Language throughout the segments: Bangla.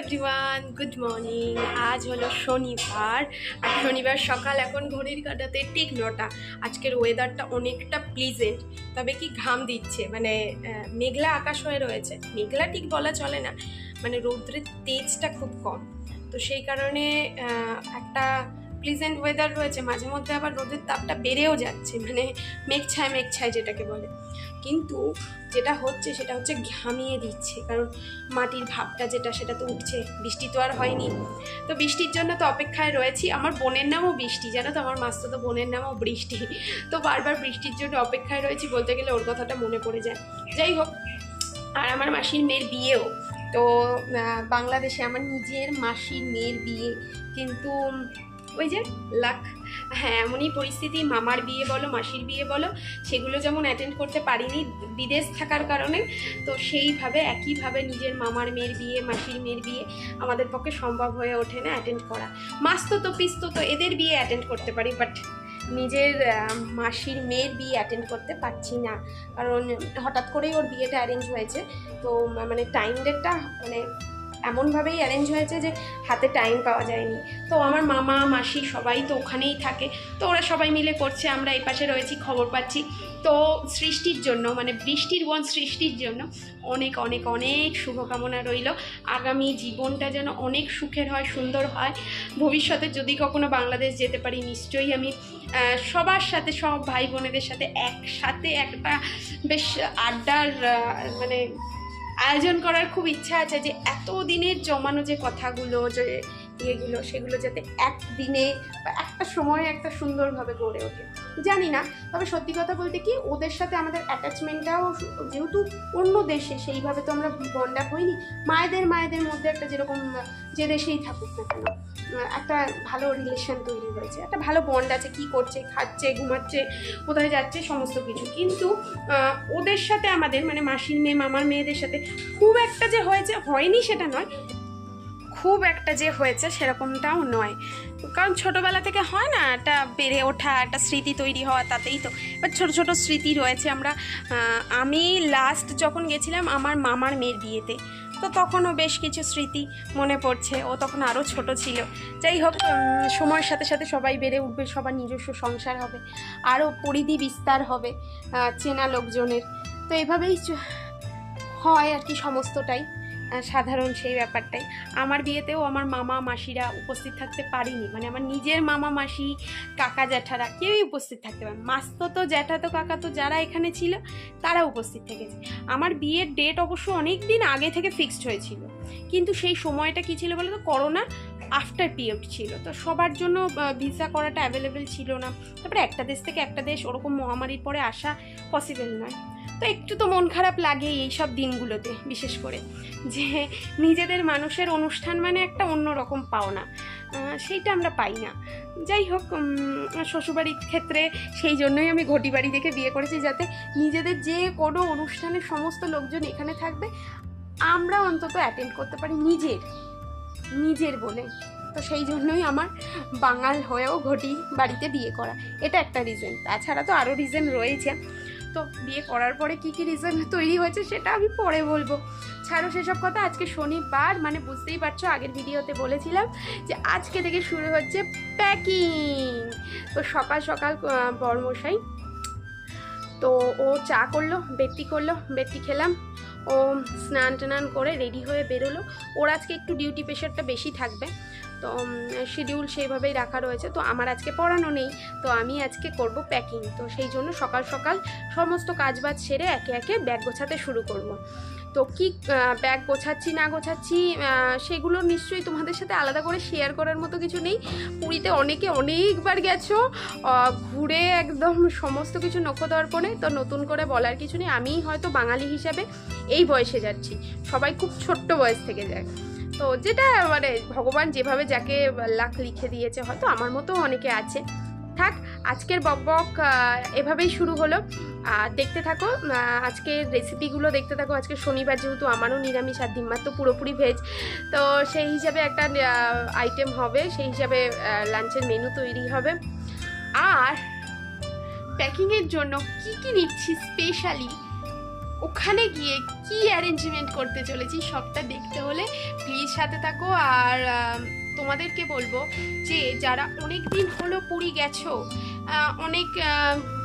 এভরিওয়ান গুড মর্নিং আজ হলো শনিবার, আর শনিবার সকাল এখন ঘড়ির কাটাতে ঠিক নটা। আজকের ওয়েদারটা অনেকটা প্লিজেন্ট তবে কি ঘাম দিচ্ছে? মানে মেঘলা আকাশ হয়ে রয়েছে। মেঘলা ঠিক বলা চলে না মানে রৌদ্রের তেজটা খুব কম। তো সেই কারণে একটা প্লিজেন্ট ওয়েদার রয়েছে, মাঝে মধ্যে আবার রোদের তাপটা বেড়েও যাচ্ছে মানে মেঘ ছায় মেঘ ছায় যেটাকে বলে। কিন্তু যেটা হচ্ছে, সেটা হচ্ছে ঘামিয়ে দিচ্ছে, কারণ মাটির ভাবটা যেটা, সেটা তো উঠছে, বৃষ্টি তো আর হয়নি। তো বৃষ্টির জন্য তো অপেক্ষায় রয়েছি, আমার বোনের নামও বৃষ্টি, জানো তো আমার মাস্তো তো বোনের নামও বৃষ্টি। তো বারবার বৃষ্টির জন্য অপেক্ষায় রয়েছি বলতে গেলে ওর কথাটা মনে পড়ে যায়। যাই হোক, আর আমার মাসির মেয়ের বিয়েও, তো বাংলাদেশে আমার নিজের মাসির মেয়ের বিয়ে, কিন্তু ওই যে লাক হ্যাঁ এমনই পরিস্থিতি, মামার বিয়ে বলো, মাসির বিয়ে বলো, সেগুলো যেমন অ্যাটেন্ড করতে পারিনি বিদেশ থাকার কারণে, তো সেইভাবে, একইভাবে নিজের মামার মেয়ের বিয়ে, মাসির মেয়ের বিয়ে আমাদের পক্ষে সম্ভব হয়ে ওঠে না অ্যাটেন্ড করা। মাস্তো তো, পিস্তো তো, এদের বিয়ে অ্যাটেন্ড করতে পারি বাট নিজের মাসির মেয়ের বিয়ে অ্যাটেন্ড করতে পারছি না। কারণ হঠাৎ করেই ওর বিয়েটা অ্যারেঞ্জ হয়েছে, তো মানে টাইম ডেটটা মানে এমনভাবেই অ্যারেঞ্জ হয়েছে যে হাতে টাইম পাওয়া যায়নি। তো আমার মামা, মাসি সবাই তো ওখানেই থাকে। তো ওরা সবাই মিলে করছে, আমরা এই পাশে রয়েছি, খবর পাচ্ছি। তো সৃষ্টির জন্য মানে বৃষ্টির বন সৃষ্টির জন্য অনেক অনেক অনেক শুভকামনা রইল। আগামী জীবনটা যেন অনেক সুখের হয়, সুন্দর হয়। ভবিষ্যতে যদি কখনো বাংলাদেশ যেতে পারি, নিশ্চয়ই আমি সবার সাথে, সব ভাই বোনেদের সাথে একসাথে একটা বেশ আড্ডার মানে আয়োজন করার খুব ইচ্ছা আছে যে এত দিনের জমানো যে কথাগুলো যে ইয়েগুলো, সেগুলো যাতে একদিনে বা একটা সময় একটা সুন্দরভাবে গড়ে ওঠে। জানি না, তবে সত্যি কথা বলতে কি, ওদের সাথে আমাদের অ্যাটাচমেন্টটাও যেহেতু অন্য দেশে, সেইভাবে তো আমরা বন্ডা হইনি, মায়েদের মায়েদের মধ্যে একটা যেরকম যে দেশেই থাকুক না কেন, একটা ভালো রিলেশন তৈরি হয়েছে, একটা ভালো বন্ড আছে, কি করছে, খাচ্ছে, ঘুমাচ্ছে, কোথায় যাচ্ছে, সমস্ত কিছু। কিন্তু ওদের সাথে আমাদের মানে মাসির মেয়ে, মামার মেয়েদের সাথে খুব একটা যে হয়েছে, হয়নি সেটা নয় খুব একটা যে হয়েছে সেরকমটাও নয়। কারণ ছোটোবেলা থেকে হয় না একটা বেড়ে ওঠা, একটা স্মৃতি তৈরি হওয়া তাতেই তো। এবার ছোটো ছোটো স্মৃতি রয়েছে আমরা আমি লাস্ট যখন গেছিলাম আমার মামার মেয়ের বিয়েতে, তো তখনও বেশ কিছু স্মৃতি মনে পড়ছে। ও তখন আরও ছোট ছিল। যাই হোক সময়ের সাথে সাথে সবাই বেড়ে উঠবে, সবার নিজস্ব সংসার হবে আরও পরিধি বিস্তার হবে চেনা লোকজনের। তো এভাবেই হয় আর কি সমস্তটাই। সাধারণ সেই ব্যাপারটাই। আমার বিয়েতেও আমার মামা মাসিরা উপস্থিত থাকতে পারিনি। মানে আমার নিজের মামা মাসি, কাকা জ্যাঠারা কেউই উপস্থিত থাকতে পারে মাস্তো তো, জ্যাঠা তো, কাকা তো যারা এখানে ছিল, তারা উপস্থিত থেকেছে। আমার বিয়ের ডেট অবশ্য অনেক দিন আগে থেকে ফিক্সড হয়েছিল। কিন্তু সেই সময়টা কী ছিল বলো তো করোনা আফটার পিরিয়ড ছিল। তো সবার জন্য ভিসা করাটা অ্যাভেলেবেল ছিল না। তারপরে একটা দেশ থেকে একটা দেশ, ওরকম মহামারীর পরে আসা পসিবল নয়। তো একটু তো মন খারাপ লাগে এই সব দিনগুলোতে বিশেষ করে। যে নিজেদের মানুষের অনুষ্ঠান মানে একটা অন্যরকম পাওনা। আহ, সেইটা আমরা পাই না। যাই হোক শ্বশুরবাড়ির ক্ষেত্রে সেই জন্যই আমি ঘটি বাড়ি দেখে বিয়ে করেছি যাতে নিজেদের যে কোনো অনুষ্ঠানের সমস্ত লোকজন এখানে থাকবে। আমরা অন্তত অ্যাটেন্ড করতে পারি নিজের নিজের বলে। তো সেই জন্যই আমার বাঙাল হয়েও ঘটি বাড়িতে বিয়ে করা। এটা একটা রিজন তাছাড়া তো আরও রিজন রয়েছে তো বিয়ে করার পরে কি কি রিজন তৈরি হয়েছে সেটা আমি পরে বলব। ছাড়ো সেসব কথা আজকে শনিবার মানে বুঝতেই পারছ আগের ভিডিওতে বলেছিলাম যে আজকে থেকে শুরু হচ্ছে প্যাকিং তো সকাল সকাল আহ, বড়মশাই তো ও চা করল বেটটি করল বেটটি খেলাম। ও স্নান টান করে রেডি হয়ে বেরোলো। ওর আজকে একটু ডিউটি প্রেশারটা বেশি থাকবে। তো শিডিউল সেইভাবেই রাখা রয়েছে। তো আমার আজকে পড়ানো নেই, তো আমি আজকে করব প্যাকিং তো সেই জন্য সকাল সকাল সমস্ত কাজবাজ সেরে একে একে ব্যাগ গোছাতে শুরু করব। তো কি ব্যাগ গোছাচ্ছি, না গোছাচ্ছি সেগুলো নিশ্চয়ই তোমাদের সাথে আলাদা করে শেয়ার করার মতো কিছু নেই। পুরীতে অনেকে অনেকবার গেছো ঘুরে একদম সমস্ত কিছু নক্ষদর্পণে তো নতুন করে বলার কিছু নেই। আমি হয়তো বাঙালি হিসাবে এই বয়সে যাচ্ছি। সবাই খুব ছোট্ট বয়স থেকে যায়। তো যেটা মানে ভগবান যেভাবে যাকে লাখ লিখে দিয়েছে, হয়তো আমার মতো অনেকে আছে। থাক, আজকের বক বক এভাবেই শুরু হলো। আর দেখতে থাকো আজকের রেসিপিগুলো দেখতে থাকো। আজকে শনিবার যেহেতু আমারও নিরামিষ আর ডিম্বার তো পুরোপুরি ভেজ তো সেই হিসাবে একটা আইটেম হবে। সেই হিসাবে লাঞ্চের মেনু তৈরি হবে। আর প্যাকিংয়ের জন্য কি কি নিচ্ছি স্পেশালি ওখানে গিয়ে কি অ্যারেঞ্জমেন্ট করতে চলেছি সবটা দেখতে হলে প্লিজ সাথে থাকো আর তোমাদেরকে বলব যে, যারা অনেক দিন হলো পুরী গেছো অনেক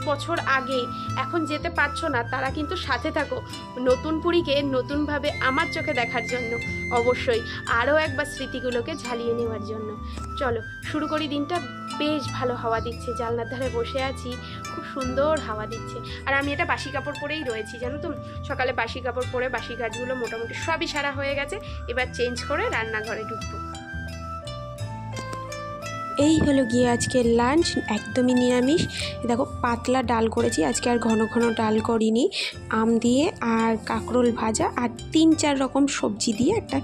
বছর আগে এখন যেতে পারছ না, তারা কিন্তু সাথে থাকো। নতুন পুরীকে নতুনভাবে আমার চোখে দেখার জন্য অবশ্যই আরও একবার স্মৃতিগুলোকে ঝালিয়ে নেওয়ার জন্য। চলো, শুরু করি দিনটা। বেশ ভালো হাওয়া দিচ্ছে, জানলার ধারে বসে আছি, খুব সুন্দর হাওয়া দিচ্ছে। আর আমি এটা বাসি কাপড় পরেই রয়েছি, জানো তো? সকালে বাসি কাপড় পরে বাসি গাছগুলো মোটামুটি সবই সারা হয়ে গেছে, এবার চেঞ্জ করে রান্নাঘরে ঢুকবো। এই হলো গিয়ে আজকে লাঞ্চ, একদমই নিরামিষ। দেখো, পাতলা ডাল করেছি, আজকে আর ঘন ঘন ডাল করিনি। আম দিয়ে আর কাঁকরোল ভাজা আর তিন চার রকম সবজি দিয়ে একটা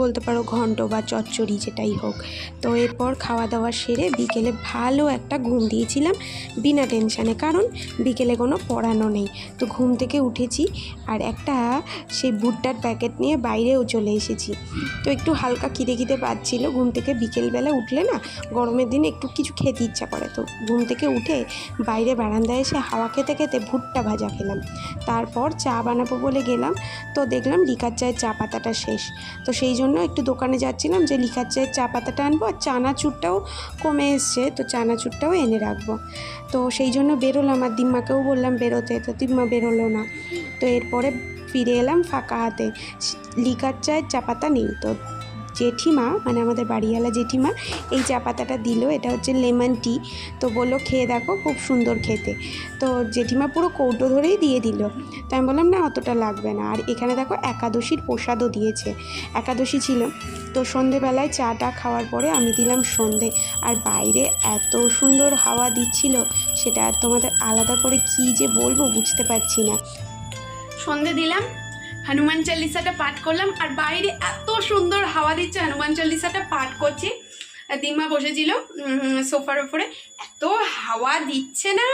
বলতে পারো ঘন্ট বা চচ্চড়ি যেটাই হোক। তো এরপর খাওয়া দাওয়া সেরে বিকেলে ভালো একটা ঘুম দিয়েছিলাম বিনা টেনশানে, কারণ বিকেলে কোনো পড়ানো নেই। তো ঘুম থেকে উঠেছি আর একটা সেই ভুট্টার প্যাকেট নিয়ে বাইরেও চলে এসেছি। তো একটু হালকা খিদে খিদে পাচ্ছিলো, ঘুম থেকে বিকেলবেলা উঠলে গরমের দিনে একটু কিছু খেতে ইচ্ছা করে। তো ঘুম থেকে উঠে বাইরে বারান্দায় এসে হাওয়া খেতে খেতে ভুট্টা ভাজা খেলাম। তারপর চা বানাবো বলে গেলাম। তো দেখলাম লিকার চায়ের চা পাতাটা শেষ। তো সেই জন্য একটু দোকানে যাচ্ছিলাম যে লিকার চায়ের চা পাতাটা আনব আর চানাচুরটাও কমে এসছে। তো চানাচুরটাও এনে রাখব। তো সেই জন্য বেরোলাম আর দিম্মাকেও বললাম বেরোতে। তো দিম্মা বেরোলো না। তো এরপরে ফিরে এলাম ফাঁকা হাতে। লিকার চায়ের চা পাতা নেই। তো জেঠিমা মানে আমাদের বাড়িওয়ালা জেঠিমা, এই চা পাতাটা দিল। এটা হচ্ছে লেমন টি। তো বলল, খেয়ে দেখো, খুব সুন্দর খেতে। তো জেঠিমা পুরো কৌটো ধরেই দিয়ে দিল। তো আমি বললাম, না, অতটা লাগবে না। আর এখানে দেখো, একাদশীর প্রসাদও দিয়েছে। একাদশী ছিল। তো সন্ধেবেলায় চাটা খাওয়ার পরে আমি দিলাম সন্ধে। আর বাইরে এত সুন্দর হাওয়া দিচ্ছিল, সেটা আর তোমাদের আলাদা করে কি যে বলব বুঝতে পারছি না। সন্ধে দিলাম হনুমান চল্লিশাটা পাঠ করলাম, আর বাইরে এত সুন্দর হাওয়া দিচ্ছে, হনুমান চল্লিশাটা পাঠ করছি। দিম্মা বসেছিল সোফার ওপরে। এত হাওয়া দিচ্ছে না।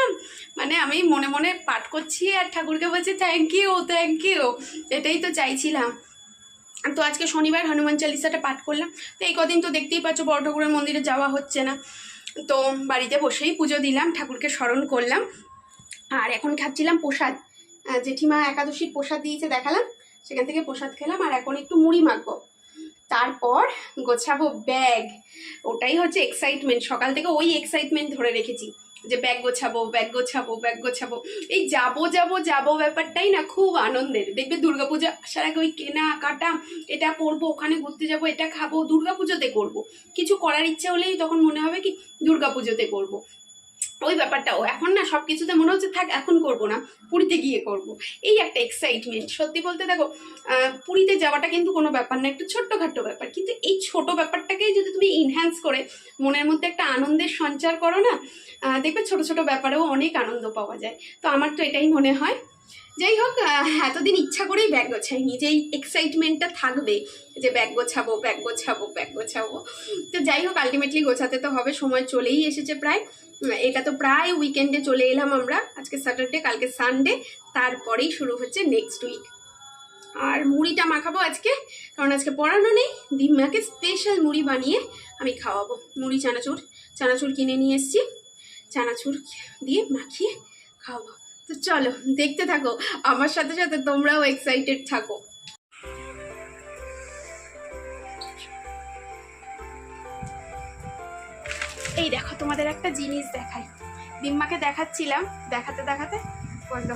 মানে আমি মনে মনে পাঠ করছি, আর ঠাকুরকে বলছি থ্যাংক ইউ থ্যাংক ইউ এটাই তো চাইছিলাম। তো আজকে শনিবার হনুমান চালিসাটা পাঠ করলাম। তো এই কদিন তো দেখতেই পাচ্ছ বড় ঠাকুরের মন্দিরে যাওয়া হচ্ছে না। তো বাড়িতে বসেই পুজো দিলাম, ঠাকুরকে স্মরণ করলাম। আর এখন খাচ্ছিলাম প্রসাদ। জেঠিমা একাদশীর প্রসাদ দিয়েছে, দেখালাম। সেখান থেকে প্রসাদ খেলাম আর এখন একটু মুড়ি মাখবো। তারপর গোছাবো ব্যাগ। ওটাই হচ্ছে এক্সাইটমেন্ট সকাল থেকে ওই এক্সাইটমেন্ট ধরে রেখেছি যে ব্যাগ গোছাবো ব্যাগ গোছাবো ব্যাগ গোছাবো। এই যাব যাব যাব ব্যাপারটাই না খুব আনন্দের। দেখবে দুর্গাপূজা আসার আগে ওই কেনা কাটা এটা করব ওখানে ঘুরতে যাব, এটা খাব, দুর্গাপুজোতে করব। কিছু করার ইচ্ছা হলেই তখন মনে হবে কি, দুর্গাপুজোতে করব। ওই ব্যাপারটাও এখন না সব কিছুতে মনে হচ্ছে, থাক, এখন করব না, পুরীতে গিয়ে করব। এই একটা এক্সাইটমেন্ট সত্যি বলতে দেখো পুরীতে যাওয়াটা কিন্তু কোনো ব্যাপার না, একটু ছোট্টখাট্ট ব্যাপার। কিন্তু এই ছোট ব্যাপারটাকেই যদি তুমি ইনহ্যান্স করে, মনের মধ্যে একটা আনন্দের সঞ্চার করো না দেখবে ছোট ছোট ব্যাপারেও অনেক আনন্দ পাওয়া যায়। তো আমার তো এটাই মনে হয়। যাই হোক এতদিন ইচ্ছা করেই ব্যাগ গোছাইনি, যে এক্সাইটমেন্টটা থাকবে, যে ব্যাগ গোছাবো ব্যাগ গোছাবো ব্যাগ গোছাবো। তো যাই হোক আলটিমেটলি গোছাতে তো হবে, সময় চলেই এসেছে প্রায়। এটা তো প্রায় উইকেন্ডে চলে এলাম আমরা। আজকে স্যাটারডে কালকে সানডে তারপরেই শুরু হচ্ছে নেক্সট উইক আর মুড়িটা মাখাবো আজকে, কারণ আজকে পড়ানো নেই। দিম্মাকে স্পেশাল মুড়ি বানিয়ে আমি খাওয়াবো। মুড়ি, চানাচুর। চানাচুর কিনে নিয়ে এসেছি। চানাচুর দিয়ে মাখিয়ে খাওয়াবো। তো চলো, দেখতে থাকো। আমার সাথে সাথে তোমরাও এক্সাইটেড থাকো। এই দেখো, তোমাদের একটা জিনিস দেখাই। দিম্মাকে দেখাচ্ছিলাম, দেখাতে দেখাতে বলল,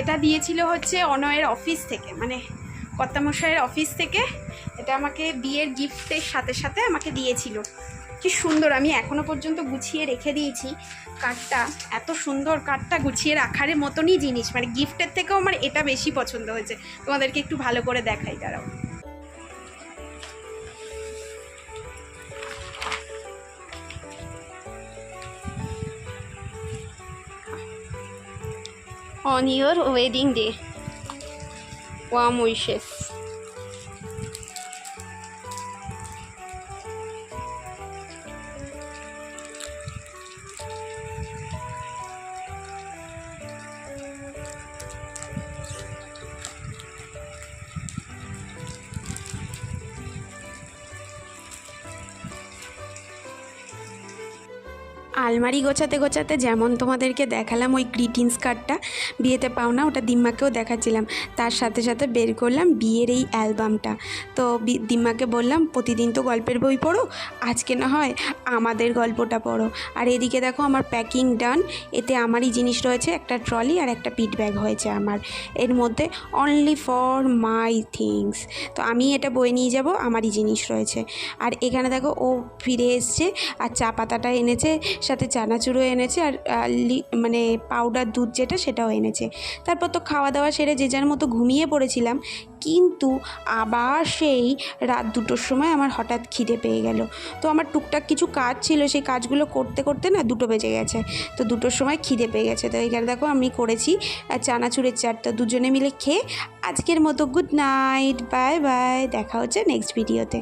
এটা দিয়েছিল হচ্ছে অনয়ের অফিস থেকে মানে কর্তামশাইয়ের অফিস থেকে। এটা আমাকে বিয়ের গিফটের সাথে সাথে আমাকে দিয়েছিল। কি সুন্দর, আমি এখনও পর্যন্ত গুছিয়ে রেখে দিয়েছি কার্ডটা। এত সুন্দর কার্ডটা গুছিয়ে রাখার মতনই জিনিস মানে গিফটের থেকেও আমার এটা বেশি পছন্দ হয়েছে। তোমাদেরকে একটু ভালো করে দেখাই, দাঁড়াও। On your wedding day. Warm wishes. আলমারি গোছাতে গোছাতে যেমন তোমাদেরকে দেখালাম ওই গ্রিটিংস কার্ডটা বিয়েতে পাও না ওটা দিম্মাকেও দেখাচ্ছিলাম। তার সাথে সাথে বের করলাম বিয়ের এই অ্যালবামটা তো দিম্মাকে বললাম, প্রতিদিন তো গল্পের বই পড়ো, আজকে না হয় আমাদের গল্পটা পড়ো। আর এদিকে দেখো আমার প্যাকিং ডান এতে আমারই জিনিস রয়েছে, একটা ট্রলি আর একটা পিট ব্যাগ হয়েছে আমার। এর মধ্যে অনলি ফর মাই থিংস তো আমি এটা বয়ে নিয়ে যাব, আমারই জিনিস রয়েছে। আর এখানে দেখো ও ফিরে এসছে, আর চা পাতাটা এনেছে সাথে চানাচুরও এনেছে আর মানে পাউডার দুধ যেটা সেটাও এনেছে। তারপর তো খাওয়া দাওয়া সেরে যে যার মতো ঘুমিয়ে পড়েছিলাম, কিন্তু আবার সেই রাত দুটোর সময় আমার হঠাৎ খিদে পেয়ে গেল। তো আমার টুকটাক কিছু কাজ ছিল, সেই কাজগুলো করতে করতে না দুটো বেজে গেছে। তো দুটোর সময় খিদে পেয়ে গেছে। তো এখানে দেখো আমি করেছি চানাচুরের চারটা দুজনে মিলে খেয়ে আজকের মতো গুড নাইট বাই বাই দেখা হচ্ছে নেক্সট ভিডিওতে